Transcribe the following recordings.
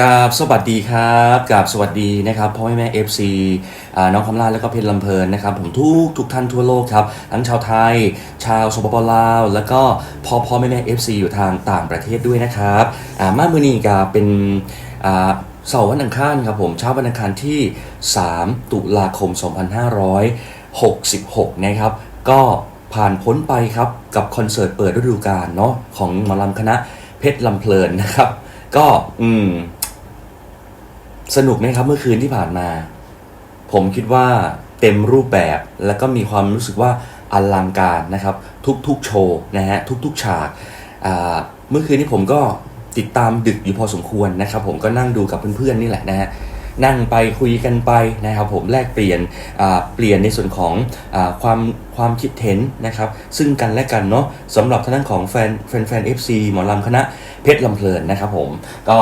กราบสวัสดีครับกราบสวัสดีนะครับพ่อแม่เอฟซีน้องคำลาแล้วก็เพชรลำเพลินนะครับผมทุกทุกท่านทั่วโลกครับทั้งชาวไทย ชาวสปปลาว แล้วก็พ่อพ่อแม่แม่เอฟซีอยู่ทางต่างประเทศด้วยนะครับอ่ามามือนี้ก็เป็นเสาร์วันอังคารครับผมเช้าวันอังคารที่ 3 ตุลาคม 2566 นะครับ ก็ผ่านพ้นไปครับกับคอนเสิร์ตเปิดฤดูกาลเนาะของหมอลำคณะเพชรลำเพลินนะครับ ก็อืม สนุกไหมครับเมื่อคืนที่ผ่านมา ผมคิดว่าเต็มรูปแบบแล้วก็มีความรู้สึกว่าอลังการนะครับ ทุกๆโชว์นะฮะทุกๆฉากเมื่อคืนนี้ผมก็ติดตามดึกอยู่พอสมควรนะครับ ผมก็นั่งดูกับเพื่อนๆนี่แหละนะฮะนั่งไปคุยกันไปนะครับผมแลกเปลี่ยนเปลี่ยนในส่วนของอความความคิดเห็นนะครับ ซึ่งกันและกันเนาะสำหรับทางด้านของแฟนแฟนแฟนเอฟซีหมอลำคณะเพชรลำเพลินนะครับผมก็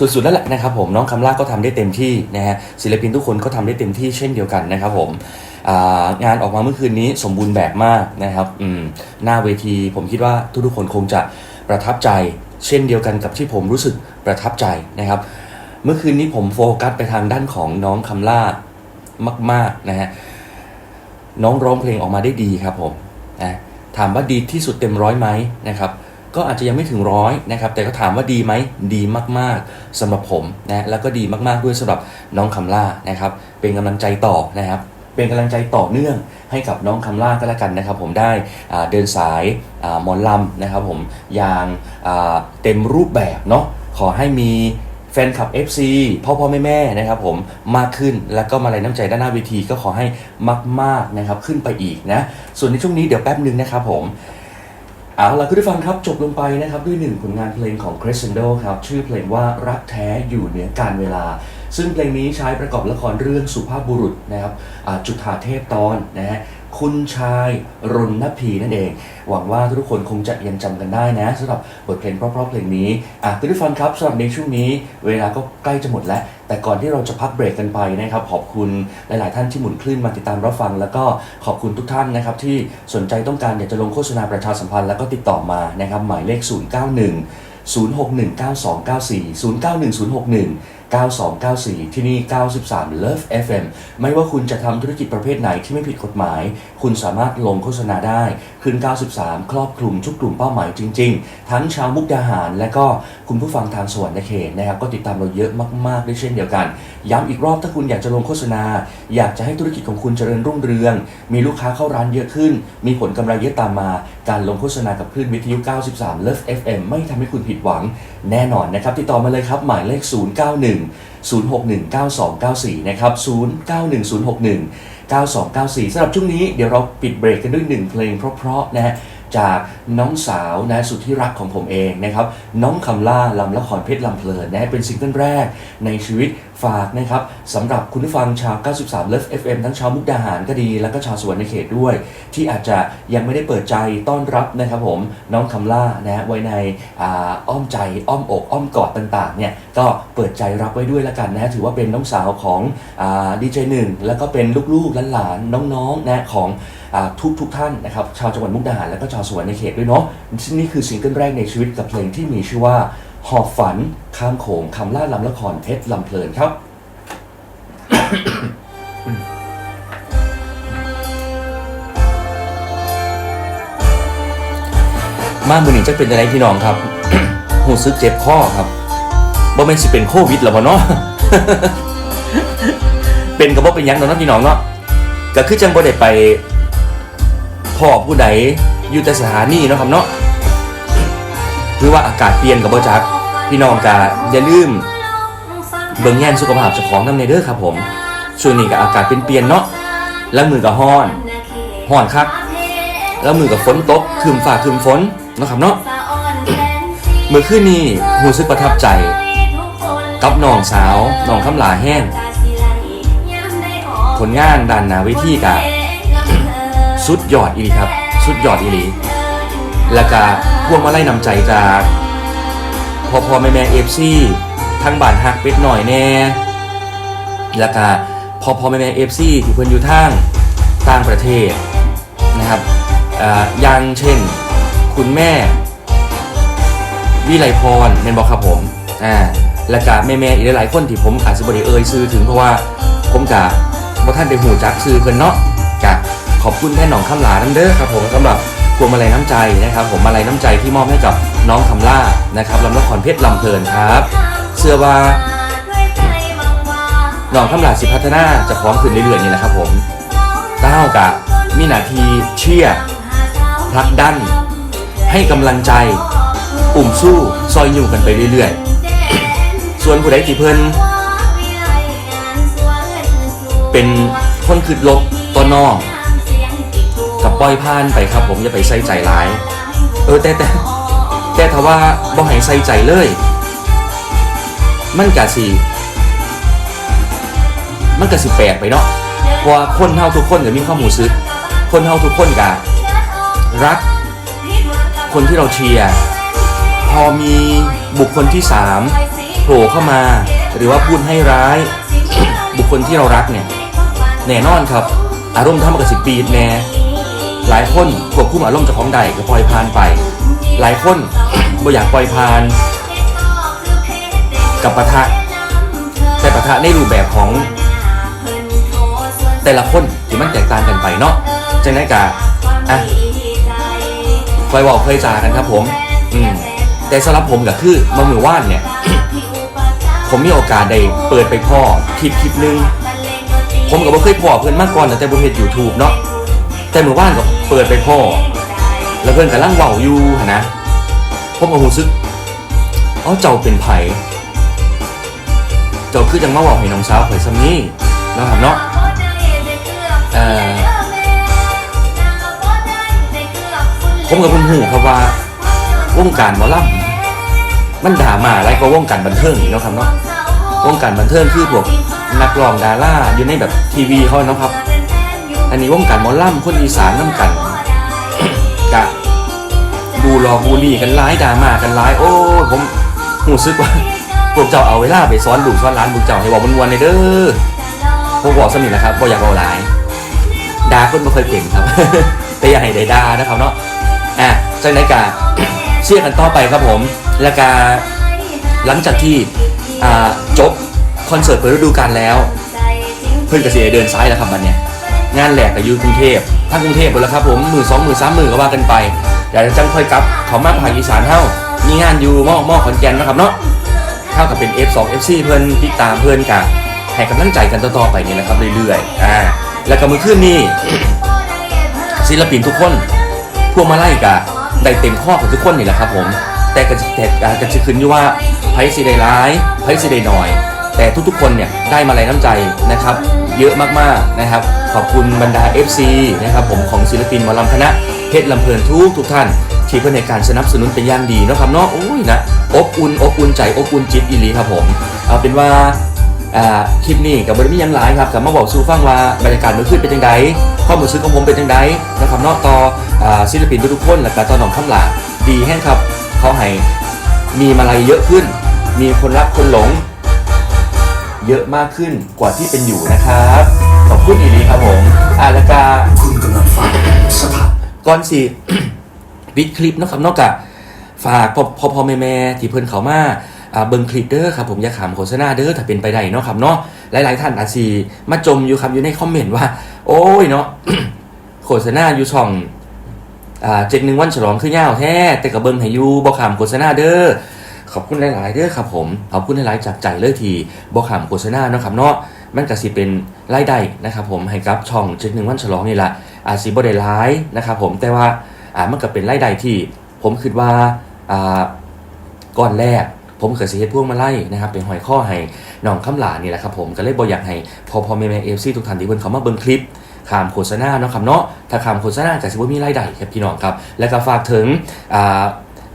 สุดๆแล้วแหละนะครับผมน้องคำล่าก็ทำได้เต็มที่นะฮะศิลปินทุกคนก็ทำได้เต็มที่เช่นเดียวกันนะครับผมงานออกมาเมื่อคืนนี้สมบูรณ์แบบมากนะครับหน้าเวทีผมคิดว่าทุกๆคนคงจะประทับใจ เช่นเดียวกันกับที่ผมรู้สึกประทับใจนะครับ เมื่อคืนนี้ผมโฟกัสไปทางด้านของน้องคำล่ามากๆนะฮะน้องร้องเพลงออกมาได้ดีครับผมนะถามว่าดีที่สุดเต็มร้อยไหมนะครับ ก็อาจจะยังไม่ถึงร้อยนะครับแต่ก็ถามว่าดีไหมดีมากๆสำหรับผมนะแล้วก็ดีมากๆด้วยสำหรับน้องคำล่านะครับเป็นกำลังใจต่อนะครับเป็นกำลังใจต่อเนื่องให้กับน้องคำล่าก็แล้วกันนะครับ ผมได้เดินสายอมอนลำนะครับผมอย่างเต็มรูปแบบเนาะขอให้มีแฟนคลับ FC พ่อพ่อแม่แม่นะครับผมมากขึ้นแล้วก็มาลัยน้ำใจด้านหน้าเวทีก็ขอให้มากๆนะครับขึ้นไปอีกนะส่วนในช่วงนี้เดี๋ยวแป๊บหนึ่งนะครับผม เอาล่ะคุณผู้ฟังครับจบลงไปนะครับด้วยหนึ่งผลงานเพลงของ Crescendo ครับ ชื่อเพลงว่ารักแท้อยู่เหนือการเวลา ซึ่งเพลงนี้ใช้ประกอบละครเรื่องสุภาพบุรุษนะครับจุฑาเทพตอนนะฮะ คุณชายรณพีนั่นเอง หวังว่าทุกคนคงจะยังจำกันได้นะสำหรับบทเพลงเพราะๆเพลงนี้อะคุณผู้ฟังครับสำหรับในช่วงนี้ เวลาก็ใกล้จะหมดแล้ว แต่ก่อนที่เราจะพักเบรกกันไปนะครับขอบคุณหลาย ๆ ท่านที่หมุนคลื่นมาติดตามรับฟัง แล้วก็ขอบคุณทุกท่านนะครับที่สนใจต้องการอยากจะลงโฆษณาประชาสัมพันธ์แล้วก็ติดต่อมานะครับหมายเลข 091 061 9294 091 061 9294 ที่นี่ 93 Love FM ไม่ว่าคุณจะทำธุรกิจประเภทไหนที่ไม่ผิดกฎหมาย คุณสามารถลงโฆษณาได้คืน93 ครอบคลุมทุกกลุ่มเป้าหมายจริง ๆ ทั้งชาวมุกดาหาร และก็คุณผู้ฟังทางสวรรค์เขตนะครับ ก็ติดตามเราเยอะมากๆด้วยเช่นเดียวกัน ย้ำอีกรอบถ้าคุณอยากจะลงโฆษณา อยากจะให้ธุรกิจของคุณเจริญรุ่งเรือง มีลูกค้าเข้าร้านเยอะขึ้น มีผลกำไรเยอะตามมา การลงโฆษณากับคลื่นวิทยุ 93 Love FM ไม่ทำให้คุณผิดหวัง แน่นอนนะครับติดต่อมาเลยครับหมายเลข 091 061 9294 นะครับ 091 061 9294สำหรับช่วงนี้เดี๋ยวเราปิดเบรกกันด้วยหนึ่งเพลงเพราะๆนะฮะ จากน้องสาวนะสุดที่รักของผมเองนะครับน้องคำล่าลำละครเพชรลำเพลินนะเป็นซิงเกิลแรกในชีวิตฝากนะครับสำหรับคุณผู้ฟังชาว 93 Love FM ทั้งชาวมุกดาหารก็ดี แล้วก็ชาวสวรรคเขตด้วย ที่อาจจะยังไม่ได้เปิดใจต้อนรับนะครับผมน้องคำล่านะฮะไว้ในอ้อมใจอ้อมอกอ้อมกอดต่างๆเนี่ยก็เปิดใจรับไว้ด้วยแล้วกันนะฮะถือว่าเป็นน้องสาวของดีเจหนึ่งแล้วก็เป็นลูกๆหลานๆน้องๆนะของ ทุกทุกท่านนะครับชาวจังหวัดมุกดาหารและก็ชาวสวรรค์เขตด้วยเนาะนี่คือซิงเกิลแรกในชีวิตกับเพลงที่มีชื่อว่า หอบฝันข้ามโขงคำล่าลำละครเพชรลำเพลินครับมามือหนึ่งจะเป็นอะไรพี่น้องครับหูซึกเจ็บข้อครับบ่แม่นสิเป็นโควิดหรอบ่เนาะเป็นกับบ่เป็นยังเนาะพี่น้องเนาะก็คือจังบ่ได้ไป พ่อผู้ใดอยู่แต่สถานีเนาะครับเนาะหรือว่าอากาศเปลี่ยนกับบ่จักพี่น้องกะอย่าลืมเบิ่งแย่นสุขภาพเจ้าของนำในเด้อครับผมช่วงนี้ก็อากาศเปลี่ยนเนาะแล้วมือก็ฮ้อนฮ้อนครับ แล้วมือกับฝนตกคืมฝ่าคืมฝนเนาะครับเนาะเมื่อคืนนี้รู้สึกประทับใจ กับน้องสาวน้องคำลาแห้งผลงานด้านนาเวทีกะ สุดยอดอีหลีครับ สุดยอดอีหลีแล้วก็พวงมาไล่นำใจจากพอพอแม่แม่เอฟซีทั้งบ้านฮักเป็ดหน่อยแน่แล้วก็พอพอแม่แม่เอฟซีที่เพิ่นอยู่ทางต่างประเทศนะครับอย่างเช่น คุณแม่วิไลพรเป็นบอกครับผมอ่าและกะแม่ๆอีกหลายๆคนที่ผมอาจจะบริเอ่ยซื้อถึงเพราะว่าผมกะบ่ท่านไปหูจักซื้อเพิ่นเนาะ ขอบคุณแท่น้องคำหลานั่นเด้อครับผมสำหรับพวงมาลัยน้ำใจนะครับ ผมมาลัยน้ำใจที่มอบให้กับน้องคำล่านะครับลำละครเพชรลำเพลินครับเชื่อว่าน้องคำหลาสิพัฒนาจะพร้อมขึ้นเรื่อยๆนี่แหละครับผมก้ากะมีนาทีเชียร์ผลักดัน ให้กำลังใจอุ่มสู้ซอยอยู่กันไปเรื่อยๆ ส่วนผู้ใดที่เพิ่นเป็นคนคืดลบตัวนอก กับปล่อยผ่านไปครับ ผมอย่าไปใส่ใจร้าย เออแต่แต่แต่ถ้าว่าบ่ให้ใส่ใจเลย มันกะสิ มันกะสิแปลกไปเนาะเพราะว่าคนเฮาทุกคนก็มีความรู้สึก คนเฮาทุกคนกะรัก คนที่เราเชียร์พอมีบุคคลที่สามโผล่เข้ามา หรือว่าพูดให้ร้าย บุคคลที่เรารักเนี่ยแน่นอนครับ อารมณ์ทำมากระสิบปีดแน่ หลายคนควบคุมอารมณ์เจากของใดก็ปล่อยผ่านไป หลายคนบ่อยากปล่อยผ่าน กับปะทะ แต่ปะทะในรูปแบบของแต่ละคนที่มันแตกต่างกันไปเนาะจังได้กะอะคอยบอกเคยจากันครับผมอืมแต่สำหรับผมก็คือมือมือว่านเนี่ย ผมมีโอกาสได้เปิดไปพ่อคลิปคลิปนึง ผมก็บ่เคยพ่อเพื่อนมาก่อนแต่บนเพจยูทูบเนาะแต่มือว่านก็ เปิดไปพ่อ แล้วเพื่อนกำลังเว้าอยู่หนะผมก็รู้สึกอ๋อเจ้าเป็นไผเจ้าคือจังมาเว้าให้น้องสาวข่อยซ้ำนี้นะครับเนาะเอ่อผมกับคุณหูครับว่าวงการหมอลำมันด่ามาอะไรก็วงการบันเทิงอีกเนาะครับเนาะวงการบันเทิงคือพวกนักร้องดาราอยู่ในแบบทีวีเขาเนาะครับ อันนี้วงการหมอล่ำคนอีสานน้ำกันกะบูรอบูรี่กันร้ายด่ามากันร้าย โอ้ผมหูซึกว่าพวกเจ้าเอาเวลาไปซ้อนลูกซ้อนร้านพวกเจ้าให้บอกมวนๆเลยเด้อผมบอกสนิทแหละครับบ่อยากเอาหลายด่าคนไม่เคยเก่งครับ แต่อย่าให้ได้ด่านะครับเนาะอะจากนั้นกาเชื่อกันต่อไปครับผม แล้วกาหลังจากที่จบคอนเสิร์ตเปิดฤดูกาลแล้ว เพื่อนกระเสียเดินซ้ายแล้วครับวันเนี้ย งานแหลกกับยูกรุงเทพถ้ากรุงเทพหมดแล้วครับผมหมื่นสองหมื่นสามหมื่นก็ว่ากันไปเดี๋ยวจังค่อยกลับเขามาภาคอีสานเท่ามีงานอยู่มอหม้อขอนแก่นนะครับเนาะเท่ากับเป็น F2 FC เพื่อนติดตามเพื่อนกะให้กำลังใจกันต่อๆไปนี่แหละครับเรื่อยๆอ่าแล้วก็มือขึ้นนี่ศิลปินทุกคนพวกมาไล่กะได้เต็มข้อกับทุกคนนี่แหละครับผมแต่กระแต่อ่าก็จะขึ้นอยู่ว่าไพ่สีได้ร้ายไพ่สีได้หน้อย แต่ทุกๆคนเนี่ยได้มาลัยน้ำใจนะครับ เยอะมากๆนะครับ ขอบคุณบรรดา FC นะครับผมของศิลปินหมอลำคณะเพชรลำเพลินทุกทุกท่าน ที่เพื่อในการสนับสนุนเป็นอย่างดีนะครับเนาะโอ้ยนะอบอุ่นอบอุ่นใจอบอุ่นจิตอีหลีครับผมเอาเป็นว่าคลิปนี้กับบริมียังหลายครับกับมาบอกสู่ฟังว่าบรรยากาศมื่อคืนเป็นยังไงความรู้สึกของผมเป็นยังไงนะครับนอกต่อศิลปินทุกคนและการต่อหนองข้ามหลาดีแห้งครับเขาให้มีมาลัยเยอะขึ้น มีคนรักคนหลง เยอะมากขึ้นกว่าที่เป็นอยู่นะครับ ขอบคุณอีลีครับผมอาลก็คุณกำลังฟังสถาก่อนสิปิดคลิปเนาะครับนอกจากฝากพ่อพ่อพอแม่แม่ที่เพิ่อนเขามาเบิ่งคลิปเด้อครับผมอย่าขามโฆษณาเด้อถ้าเป็นไปได้เนาะครับเนาะหลาย ๆ ท่านอาจสิมาจมอยู่ครับอยู่ในคอมเมนต์ว่า โอ้ยเนาะโฆษณาอยู่ช่องอ่าเจ็ดหนึ่งวันฉลองคือยาวแท้แต่กับเบิ่งให้ยู่บ่ขามโฆษณาเด้อ ขอบคุณหลาย ๆเด้อครับผมขอบคุณหลาย ๆ จากใจเลยทีบ่ขามโฆษณาเนาะครับเนาะมันก็สิเป็นรายได้นะครับผมให้กับช่องเจ็ดหนึ่งวันฉลองนี่แหละอาจสิบ่ได้หลายนะครับผมแต่ว่าอ่ามันก็เป็นรายได้ที่ ผมคิดว่าอ่าก่อนแรกผมเคยสิเฮ็ดพวงมาไล่นะครับเป็นหอยข้อให้น้องคำหลานนี่แหละครับผมก็เลยบอยากให้พอพอแม่แม่เอฟซีทุกท่านที่เพิ่นเขามาเบิ่งคลิปขามโฆษณาเนาะครับเนาะถ้าขามโฆษณาจะสิบ่มีรายได้ครับพี่น้องครับ แล้วก็ฝากถึงอ่า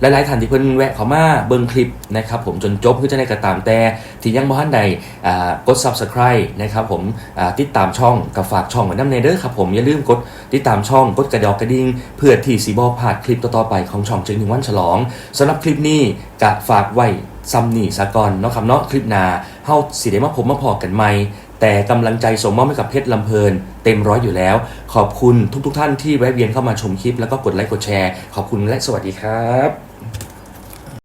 หลายๆท่านที่เพิ่นแวะเข้ามาเบิ่งคลิปนะครับผมจนจบคือจะได้กระตามแต่ที่ยังบ่ทันใดอ่ากด Subscribe นะครับผมอ่าติดตามช่องกับฝากช่องไว้นำในเด้อครับผมอย่าลืมกดติดตามช่องกดกระดอกกระดิ่งเพื่อที่สีบอพลาดคลิปต่อๆไปของช่องจึงหนึ่งวันฉลองสำหรับคลิปนี้กะฝากไว้ซัมนี่สากอนเนาะครับเนาะคลิปหน้าเฮาสิได้มาพบมาพอกันใหม่ แต่กำลังใจส่งมอบให้กับเพชรลำเพลิน เต็มร้อยอยู่แล้ว ขอบคุณทุกๆท่านที่แวะเวียนเข้ามาชมคลิปแล้วก็กดไลค์กดแชร์ ขอบคุณและสวัสดีครับ